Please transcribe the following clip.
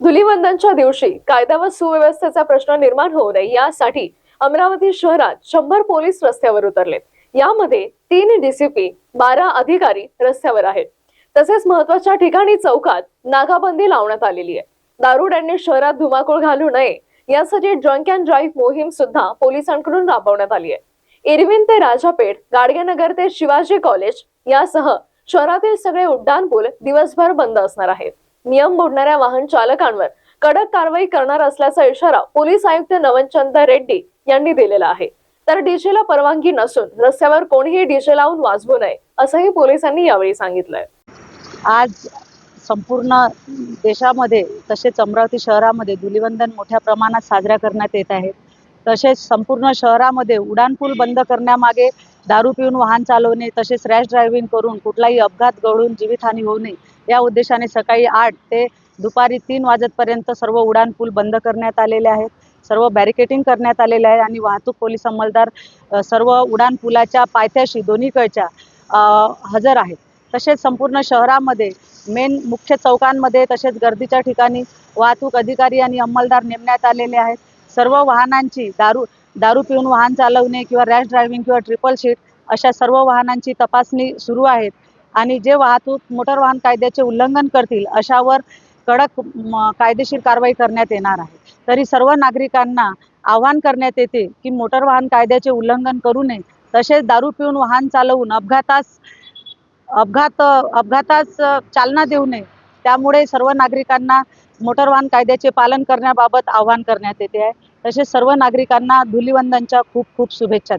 धुलिवंदनच्या दिवशी कायदा व सुव्यवस्थेचा प्रश्न निर्माण होऊ नये यासाठी अमरावती शहरात शंभर पोलीस रस्त्यावर उतरले. यामध्ये तीन डीसीपी बारा अधिकारी रस्त्यावर आहेत. तसेच महत्त्वाच्या ठिकाणी चौकात नाकाबंदी लावण्यात आलेली आहे. दारुड्यांनी शहरात धुमाकूळ घालू नये यासाठी ड्रंक अँड ड्राईव्ह मोहीम सुद्धा पोलिसांकडून राबवण्यात आली आहे. इरविन ते राजापेठ गाडगेनगर ते शिवाजी कॉलेज यासह शहरातील सगळे उड्डाणपूल दिवसभर बंद असणार आहेत. नियम मोडणाऱ्या वाहन चालकांवर कडक कारवाई करणार असल्याचा इशारा पोलीस आयुक्त नवनचंद रेड्डी यांनी दिलेला आहे. तर डीजेला परवानगी नसून रस्त्यावर कोणीही डीजे लावून वाजवू नये असंही पोलिसांनी यावेळी सांगितलंय. आज संपूर्ण देशामध्ये तसेच अमरावती शहरामध्ये धुलिवंदन मोठ्या प्रमाणात साजरा करण्यात येत आहे. तसेच संपूर्ण शहरामध्ये उड्डाणपूल बंद करण्यामागे दारू पिऊन वाहन चालवणे तसेच रॅश ड्रायव्हिंग करून कुठलाही अपघात घडून जीवितहानी होऊ नये या उद्देशाने सकाळी आठ ते दुपारी तीन वाजेपर्यंत सर्व उड्डाणपूल बंद करण्यात आलेले आहेत. सर्व बॅरिकेटिंग करण्यात आलेले आहे आणि वाहतूक पोलीस अंमलदार सर्व उड्डाणपुलाच्या पायथ्याशी दोन्हीकडच्या हजर आहेत. तसेच संपूर्ण शहरामध्ये मेन मुख्य चौकांमध्ये तसेच गर्दीच्या ठिकाणी वाहतूक अधिकारी आणि अंमलदार नेमण्यात आलेले आहेत. सर्व वाहनांची दारू दारू पिऊन वाहन चालवणे किंवा रॅश ड्रायव्हिंग किंवा ट्रिपल शीट अशा सर्व वाहनांची तपासणी सुरू आहेत. आणि जे वाहतूक मोटर वाहन कायद्याचे उल्लंघन करतील अशावर कडक कायदेशीर कारवाई करण्यात येणार आहे. तरी सर्व नागरिकांना आवाहन करण्यात येते की मोटर वाहन कायद्याचे उल्लंघन करू नये. तसेच दारू पिऊन वाहन चालवून अपघातास अपघात अपघातास चालना देऊ नये. त्यामुळे सर्व नागरिकांना मोटर वाहन कायद्याचे पालन करण्याबाबत आवाहन करण्यात येते आहे. तसेच सर्व नागरिकांना धुलिवंदनच्या खूप खूप शुभेच्छा